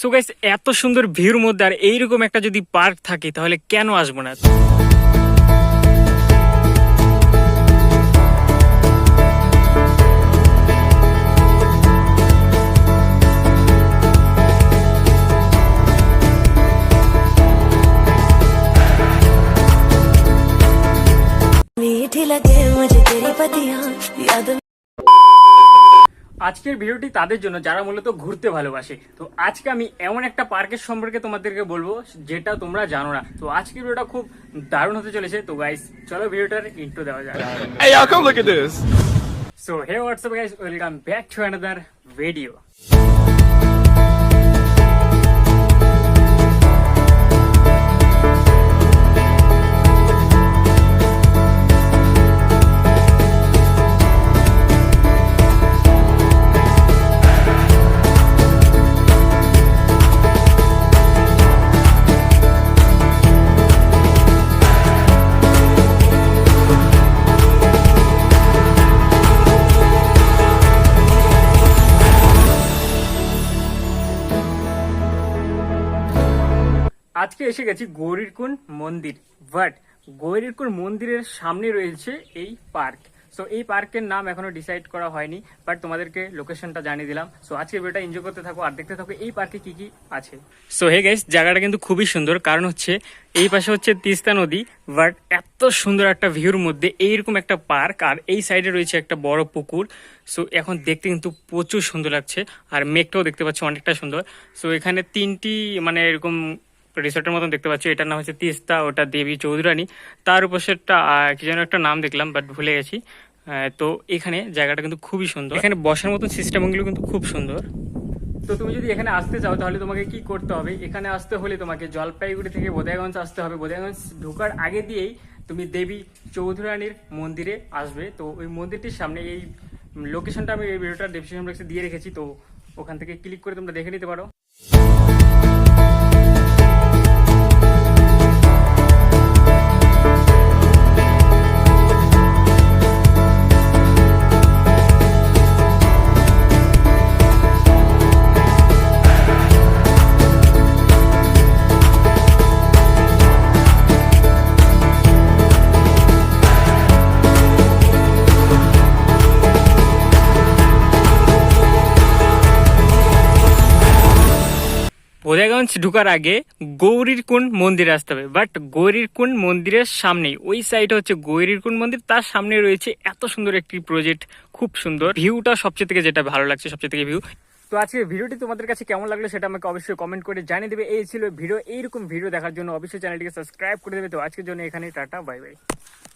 So guys এত সুন্দর ভিউর মধ্যে আর এইরকম একটা যদি পার্ক থাকে তাহলে কেন আসবো না मीठी लगे मुझे तेरी पतियां याद আজকের ভিডিওটি তাদের জন্য যারা মূলত ঘুরতে ভালোবাসে। তো আজকে আমি এমন একটা পার্কের সম্পর্কে তোমাদেরকে বলব যেটা তোমরা জানো না। তো আজকের ভিডিওটা খুব দারুণ হতে চলেছে। তো গাইস চলো ভিডিওটার ইন্ট্রো দেওয়া যাক। এই look at this so hey what's up guys welcome back to another video আজকে এসে গেছি গৌরীরকুন মন্দির। বাট গৌরীরকুন মন্দিরের সামনে রয়েছে এই পার্ক। সো এই পার্কের নাম এখনও ডিসাইড করা হয়নি বাট তোমাদেরকে লোকেশনটা জানিয়ে দিলাম। সো আজকে ভিডিওটা এনজয় করতে থাকো আর দেখতে থাকো এই পার্কে কি কি আছে। সো হে গাইস জায়গাটা কিন্তু খুবই সুন্দর। কারণ হচ্ছে এই পাশে হচ্ছে তিস্তা নদী বাট এত সুন্দর একটা ভিউর মধ্যে এইরকম একটা পার্ক আর এই সাইডে রয়েছে একটা বড় পুকুর। সো এখন দেখতে কিন্তু প্রচুর সুন্দর লাগছে আর মেঘটাও দেখতে পাচ্ছি অনেকটা সুন্দর। সো এখানে তিনটি মানে এরকম রিসোর্টের মতন দেখতে পাচ্ছি। এটার নাম হচ্ছে তিস্তা, ওটা দেবী চৌধুরানী। তার উপর সেটা কি যেন একটা নাম দেখলাম বাট ভুলে গেছি। তো এখানে জায়গাটা কিন্তু খুবই সুন্দর। এখানে বসার মতন সিস্টেমগুলো কিন্তু খুব সুন্দর। তো তুমি যদি এখানে আসতে চাও, তাহলে তোমাকে কি করতে হবে? এখানে আসতে হলে তোমাকে জলপাইগুড়ি থেকে বোধাগঞ্জ আসতে হবে। বোধাগঞ্জ ঢোকার আগে দিয়েই তুমি দেবী চৌধুরানীর মন্দিরে আসবে। তো ওই মন্দিরটির সামনে এই লোকেশনটা আমি এই ভিডিওটা ডেসক্রিপশন বক্সে দিয়ে রেখেছি। তো ওখান থেকে ক্লিক করে তোমরা দেখে নিতে পারো। বোধাগঞ্জ ঢুকার আগে গৌরীর কোন মন্দিরে আসতে হবে। বাট গৌরীর কোন মন্দিরের সামনেই, ওই সাইডে হচ্ছে গৌরীর কোন মন্দির, তার সামনে রয়েছে এত সুন্দর একটি প্রজেক্ট খুব সুন্দর। ভিউটা সবচেয়ে থেকে যেটা ভালো লাগছে, সবচেয়ে থেকে ভিউ তো আজকে ভিডিওটি তোমাদের কাছে কেমন লাগল সেটা আমাকে অবশ্যই কমেন্ট করে জানিয়ে দেবে। এই ছিল ভিডিও, এইরকম ভিডিও দেখার জন্য অবশ্যই চ্যানেলটিকে সাবস্ক্রাইব করে দেবে। তো আজকের জন্য এখানে টাটা বাই বাই